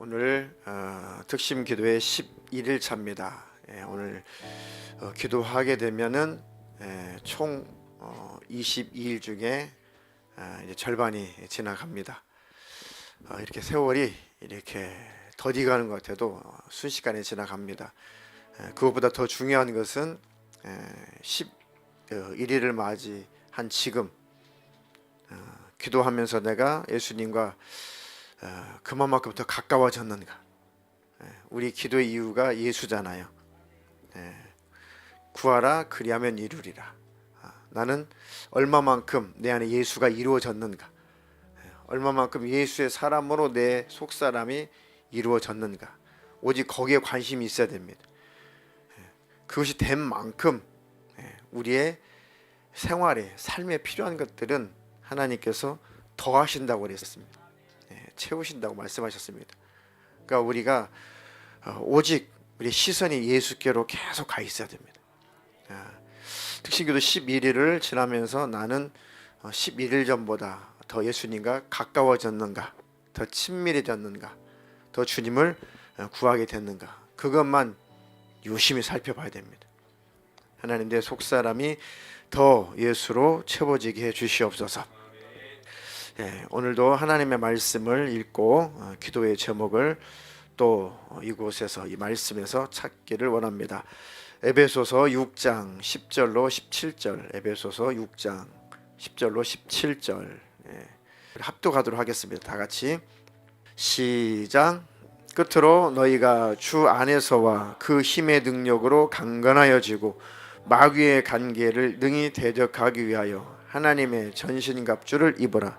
오늘 어, 특심 기도의 11일 차입니다. 예, 오늘 어, 기도하게 되면은 예, 총 어, 22일 중에 아, 이제 절반이 지나갑니다. 어, 이렇게 세월이 이렇게 더디 가는 것 같아도 어, 순식간에 지나갑니다. 예, 그것보다 더 중요한 것은 예, 11일을 맞이한 지금 어, 기도하면서 내가 예수님과 어, 그만큼 더 가까워졌는가? 예, 우리 기도의 이유가 예수잖아요. 예, 구하라 그리하면 이루리라. 아, 나는 얼마만큼 내 안에 예수가 이루어졌는가? 예, 얼마만큼 예수의 사람으로 내 속사람이 이루어졌는가? 오직 거기에 관심이 있어야 됩니다. 예, 그것이 된 만큼 예, 우리의 생활에 삶에 필요한 것들은 하나님께서 더하신다고 그랬습니다. 예, 채우신다고 말씀하셨습니다. 그러니까 우리가 어, 오직 우리 시선이 예수께로 계속 가 있어야 됩니다. 아, 특신교도 11일을 지나면서 나는 어, 11일 전보다 더 예수님과 가까워졌는가, 더 친밀해졌는가, 더 주님을 어, 구하게 됐는가, 그것만 유심히 살펴봐야 됩니다. 하나님 내 속사람이 더 예수로 채워지게 해 주시옵소서. 예, 오늘도 하나님의 말씀을 읽고 어, 기도의 제목을 또 어, 이곳에서 이 말씀에서 찾기를 원합니다. 에베소서 6장 10절로 17절, 에베소서 6장 10절로 17절 예, 합독하도록 하겠습니다. 다 같이 시작. 끝으로 너희가 주 안에서와 그 힘의 능력으로 강건하여지고 마귀의 관계를 능히 대적하기 위하여 하나님의 전신갑주를 입어라.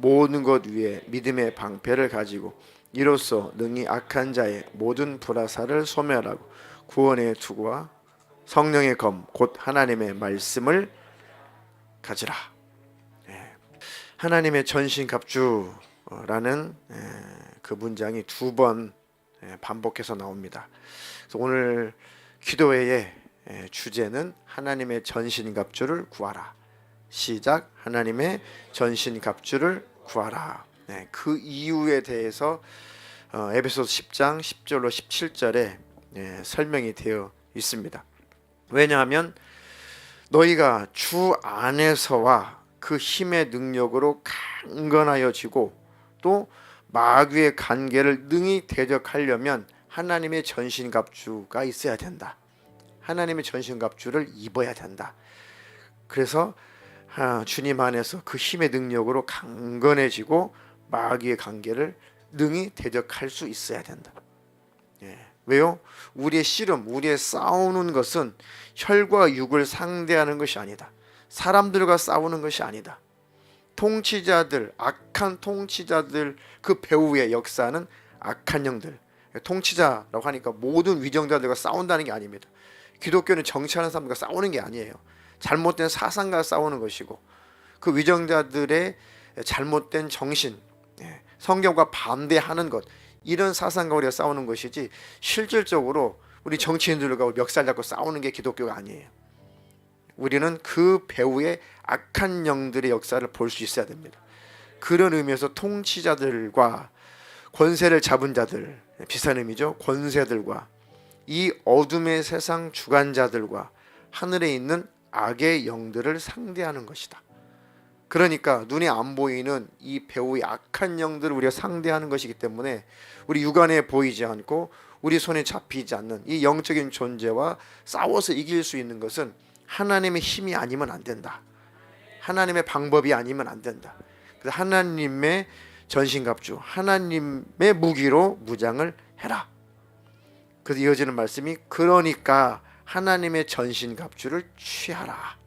모든 것 위에 믿음의 방패를 가지고 이로써 능히 악한 자의 모든 불화사를 소멸하고 구원의 투구와 성령의 검 곧 하나님의 말씀을 가지라. 예. 하나님의 전신 갑주라는 예, 그 문장이 두번 예, 반복해서 나옵니다. 오늘 기도회의 예, 주제는 하나님의 전신 갑주를 구하라. 시작 하나님의 전신 갑주를 구하라. 네, 그 이유에 대해서 어, 에베소서 10장 10절로 17절에 예, 설명이 되어 있습니다. 왜냐하면 너희가 주 안에서와 그 힘의 능력으로 강건하여지고 또 마귀의 관계를 능히 대적하려면 하나님의 전신갑주가 있어야 된다. 하나님의 전신갑주를 입어야 된다. 그래서 아, 주님 안에서 그 힘의 능력으로 강건해지고 마귀의 관계를 능히 대적할 수 있어야 된다. 예. 왜요? 우리의 씨름, 우리의 싸우는 것은 혈과 육을 상대하는 것이 아니다. 사람들과 싸우는 것이 아니다. 통치자들, 악한 통치자들 그 배후의 역사는 악한 영들. 통치자라고 하니까 모든 위정자들과 싸운다는 게 아닙니다. 기독교는 정치하는 사람들과 싸우는 게 아니에요. 잘못된 사상과 싸우는 것이고 그 위정자들의 잘못된 정신, 예, 성경과 반대하는 것 이런 사상과 우리가 싸우는 것이지 실질적으로 우리 정치인들과 멱살 잡고 싸우는 게 기독교가 아니에요. 우리는 그 배후의 악한 영들의 역사를 볼 수 있어야 됩니다. 그런 의미에서 통치자들과 권세를 잡은 자들 비슷한 의미죠. 권세들과 이 어둠의 세상 주관자들과 하늘에 있는 악의 영들을 상대하는 것이다. 그러니까 눈에 안 보이는 이 배우의 악한 영들을 우리가 상대하는 것이기 때문에 우리 육안에 보이지 않고 우리 손에 잡히지 않는 이 영적인 존재와 싸워서 이길 수 있는 것은 하나님의 힘이 아니면 안 된다. 하나님의 방법이 아니면 안 된다. 그래서 하나님의 전신갑주, 하나님의 무기로 무장을 해라. 그래서 이어지는 말씀이 그러니까 하나님의 전신 갑주를 취하라.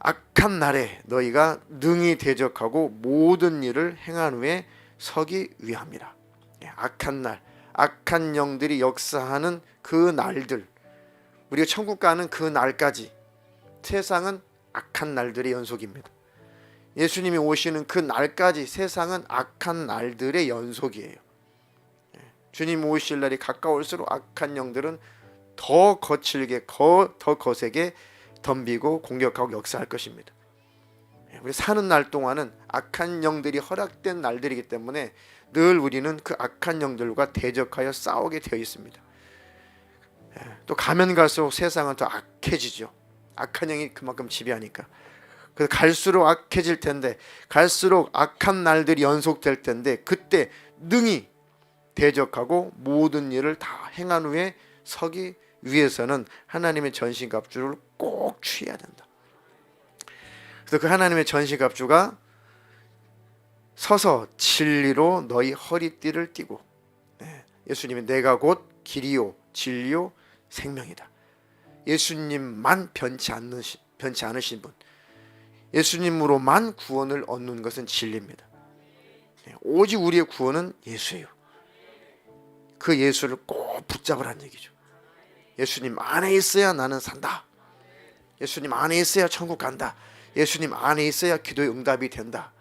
악한 날에 너희가 능히 대적하고 모든 일을 행한 후에 서기 위함이라. 예, 악한 날, 악한 영들이 역사하는 그 날들 우리가 천국 가는 그 날까지 세상은 악한 날들의 연속입니다. 예수님이 오시는 그 날까지 세상은 악한 날들의 연속이에요. 예. 주님 오실 날이 가까울수록 악한 영들은 더 거칠게 거, 더 거세게 덤비고 공격하고 역사할 것입니다. 예, 우리 사는 날 동안은 악한 영들이 허락된 날들이기 때문에 늘 우리는 그 악한 영들과 대적하여 싸우게 되어 있습니다. 예, 또 가면 갈수록 세상은 더 악해지죠. 악한 영이 그만큼 지배하니까. 그래서 갈수록 악해질 텐데 갈수록 악한 날들이 연속될 텐데 그때 능히 대적하고 모든 일을 다 행한 후에 서기 위해서는 하나님의 전신갑주를 꼭 취해야 된다. 그래서 그 하나님의 전신갑주가 서서 진리로 너희 허리띠를 띠고 네, 예수님이 내가 곧 길이요 진리요 생명이다. 예수님만 변치 않는 변치 않으신 분. 예수님으로만 구원을 얻는 것은 진리입니다. 네, 오직 우리의 구원은 예수예요. 그 예수를 꼭 붙잡으라는 얘기죠. 예수님 안에 있어야 나는 산다. 예수님 안에 있어야 천국 간다. 예수님 안에 있어야 기도의 응답이 된다.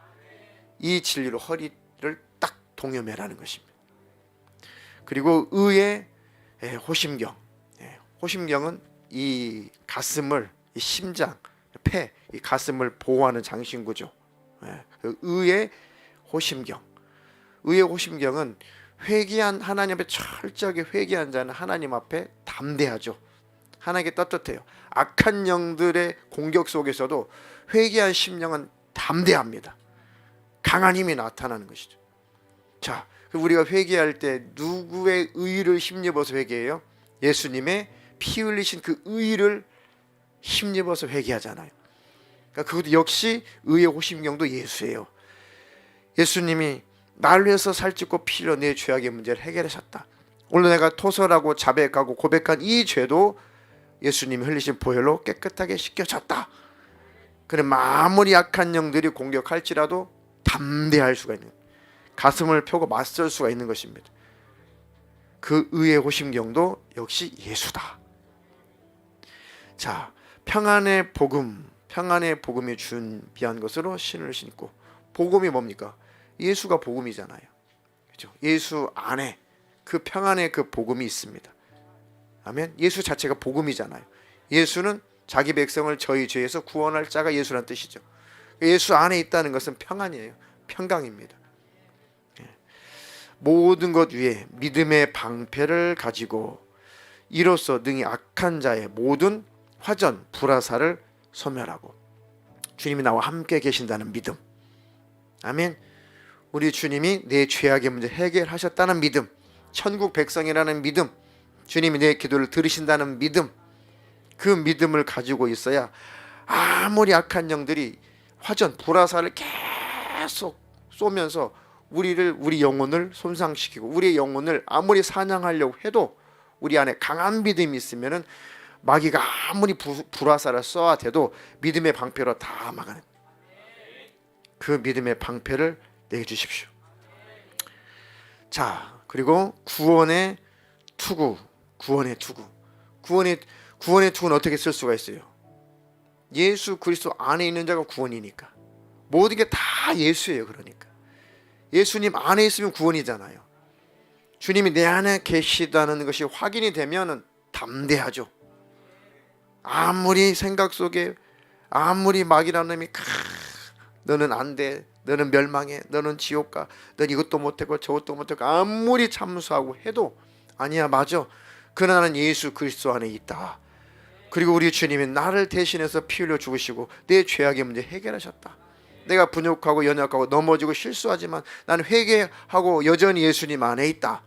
이 진리로 허리를 딱 동여매라는 것입니다. 그리고 의의 예, 호심경. 예, 호심경은 이 가슴을 이 심장, 폐, 이 가슴을 보호하는 장신구죠. 예, 그 의의 호심경. 의의 호심경은 회개한 하나님 앞에 철저하게 회개한 자는 하나님 앞에 담대하죠. 하나님께 떳떳해요. 악한 영들의 공격 속에서도 회개한 심령은 담대합니다. 강한 힘이 나타나는 것이죠. 자, 우리가 회개할 때 누구의 의를 힘입어서 회개해요? 예수님의 피 흘리신 그 의를 힘입어서 회개하잖아요. 그러니까 그것도 역시 의의 호심경도 예수예요. 예수님이 날 위해서 살찌고 피 흘려 내 죄악의 문제를 해결하셨다. 오늘 내가 토설하고 자백하고 고백한 이 죄도 예수님이 흘리신 보혈로 깨끗하게 씻겨졌다. 그래 아무리 약한 영들이 공격할지라도 담대할 수가 있는 가슴을 펴고 맞설 수가 있는 것입니다. 그 의의 호심경도 역시 예수다. 자, 평안의 복음, 평안의 복음이 준 비한 것으로 신을 신고 복음이 뭡니까? 예수가 복음이잖아요. 그죠? 예수 안에 그 평안의 그 복음이 있습니다. 아멘. 예수 자체가 복음이잖아요. 예수는 자기 백성을 저희 죄에서 구원할 자가 예수란 뜻이죠. 예수 안에 있다는 것은 평안이에요. 평강입니다. 예. 모든 것 위에 믿음의 방패를 가지고 이로써 능히 악한 자의 모든 화전 불화사를 소멸하고 주님이 나와 함께 계신다는 믿음. 아멘. 우리 주님이 내 죄악의 문제 해결하셨다는 믿음. 천국 백성이라는 믿음. 주님이 내 기도를 들으신다는 믿음. 그 믿음을 가지고 있어야 아무리 악한 영들이 화전 불화사를 계속 쏘면서 우리를 우리 영혼을 손상시키고 우리의 영혼을 아무리 사냥하려고 해도 우리 안에 강한 믿음이 있으면은 마귀가 아무리 부, 불화사를 쏘아대도 믿음의 방패로 다 막아내. 그 믿음의 방패를 내게 주십시오. 자, 그리고 구원의 투구, 구원의 투구. 구원의 구원의 투구는 어떻게 쓸 수가 있어요? 예수 그리스도 안에 있는 자가 구원이니까. 모든 게 다 예수예요, 그러니까. 예수님 안에 있으면 구원이잖아요. 주님이 내 안에 계시다는 것이 확인이 되면은 담대하죠. 아무리 생각 속에 아무리 마귀라는 놈이 크, 너는 안 돼. 너는 멸망해. 너는 지옥 가. 넌 이것도 못하고 저것도 못하고 아무리 참수하고 해도 아니야 맞아. 그러나 나는 예수 그리스도 안에 있다. 그리고 우리 주님이 나를 대신해서 피 흘려 죽으시고 내 죄악의 문제 해결하셨다. 내가 분욕하고 연약하고 넘어지고 실수하지만 나는 회개하고 여전히 예수님 안에 있다.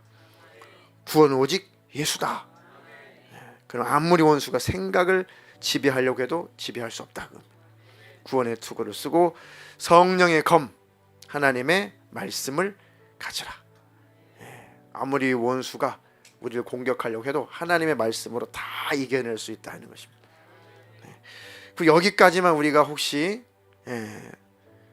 구원은 오직 예수다. 그럼 아무리 원수가 생각을 지배하려고 해도 지배할 수 없다. 구원의 투구를 쓰고 성령의 검 하나님의 말씀을 가져라. 예, 아무리 원수가 우리를 공격하려고 해도 하나님의 말씀으로 다 이겨낼 수 있다는 것입니다. 예, 그 여기까지만 우리가 혹시 예,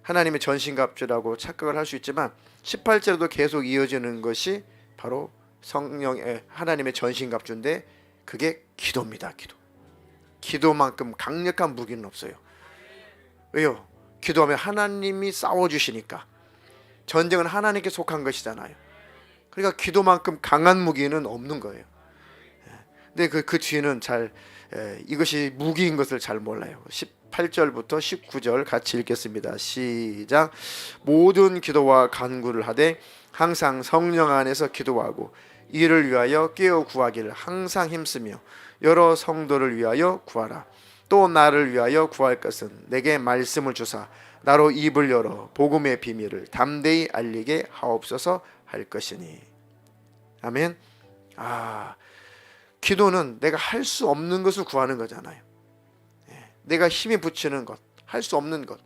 하나님의 전신갑주라고 착각을 할 수 있지만 18절에도 계속 이어지는 것이 바로 성령의 하나님의 전신갑주인데 그게 기도입니다. 기도. 기도만큼 강력한 무기는 없어요. 왜요? 기도하면 하나님이 싸워 주시니까. 전쟁은 하나님께 속한 것이잖아요. 그러니까 기도만큼 강한 무기는 없는 거예요. 예. 근데 그, 그 뒤에는 잘 에, 이것이 무기인 것을 잘 몰라요. 18절부터 19절 같이 읽겠습니다. 시작. 모든 기도와 간구를 하되 항상 성령 안에서 기도하고 이를 위하여 깨어 구하기를 항상 힘쓰며 여러 성도를 위하여 구하라. 또 나를 위하여 구할 것은 내게 말씀을 주사 나로 입을 열어 복음의 비밀을 담대히 알리게 하옵소서 할 것이니. 아멘. 아, 기도는 내가 할 수 없는 것을 구하는 거잖아요. 예, 내가 힘이 붙이는 것, 할 수 없는 것.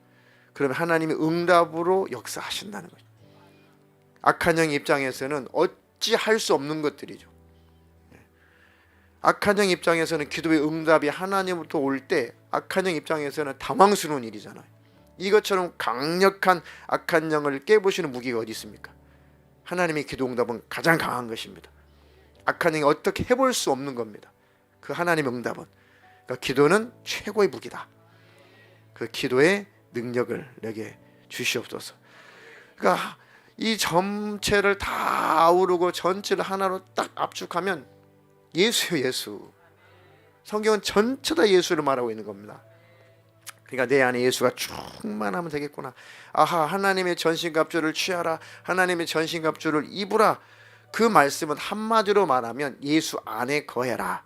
그러면 하나님이 응답으로 역사하신다는 거죠. 악한 영 입장에서는 어찌 할 수 없는 것들이죠. 예. 악한 영 입장에서는 기도의 응답이 하나님부터 올 때 악한 영 입장에서는 당황스러운 일이잖아요. 이것처럼 강력한 악한 영을 깨부시는 무기가 어디 있습니까? 하나님의 기도 응답은 가장 강한 것입니다. 악한 영이 어떻게 해볼 수 없는 겁니다. 그 하나님의 응답은 그러니까 기도는 최고의 무기다. 그 기도의 능력을 내게 주시옵소서. 그러니까 이 전체를 다 아우르고 전체를 하나로 딱 압축하면 예수요 예수. 성경은 전체 다 예수를 말하고 있는 겁니다. 그러니까 내 안에 예수가 충만하면 되겠구나. 아하 하나님의 전신갑주를 취하라. 하나님의 전신갑주를 입으라. 그 말씀은 한마디로 말하면 예수 안에 거해라.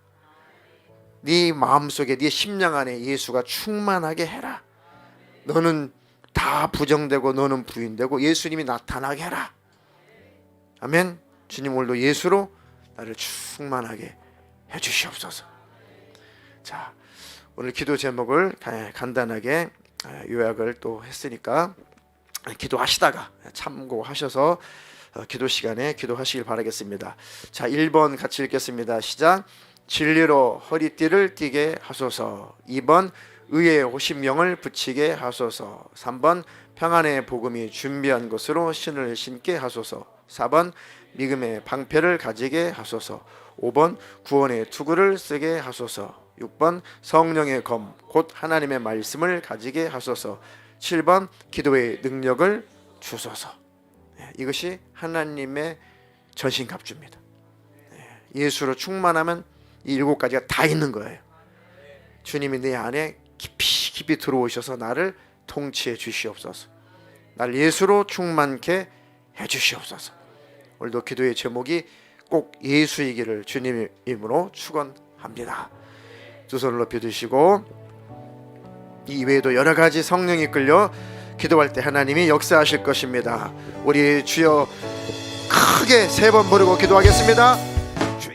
네 마음속에 네 심령 안에 예수가 충만하게 해라. 너는 다 부정되고 너는 부인되고 예수님이 나타나게 해라. 아멘. 주님 오늘도 예수로 나를 충만하게 해 주시옵소서. 자, 오늘 기도 제목을 간단하게 요약을 또 했으니까 기도하시다가 참고하셔서 어, 기도 시간에 기도하시길 바라겠습니다. 자, 1번 같이 읽겠습니다. 시작. 진리로 허리띠를 띠게 하소서. 2번 의의 호심명을 붙이게 하소서. 3번 평안의 복음이 준비한 것으로 신을 신게 하소서. 4번 믿음의 방패를 가지게 하소서. 5번 구원의 투구를 쓰게 하소서. 6번 성령의 검, 곧 하나님의 말씀을 가지게 하소서. 7번 기도의 능력을 주소서. 예, 이것이 하나님의 전신갑주입니다. 예, 예수로 충만하면 이 일곱 가지가 다 있는 거예요. 주님이 내 안에 깊이 깊이 들어오셔서 나를 통치해 주시옵소서. 날 예수로 충만케 해 주시옵소서. 오늘도 기도의 제목이 꼭 예수이기를 주님 이름으로 축원합니다. 두 손을 높여 드시고 이 외에도 여러 가지 성령이 끌려 기도할 때 하나님이 역사하실 것입니다. 우리 주여 크게 세 번 부르고 기도하겠습니다.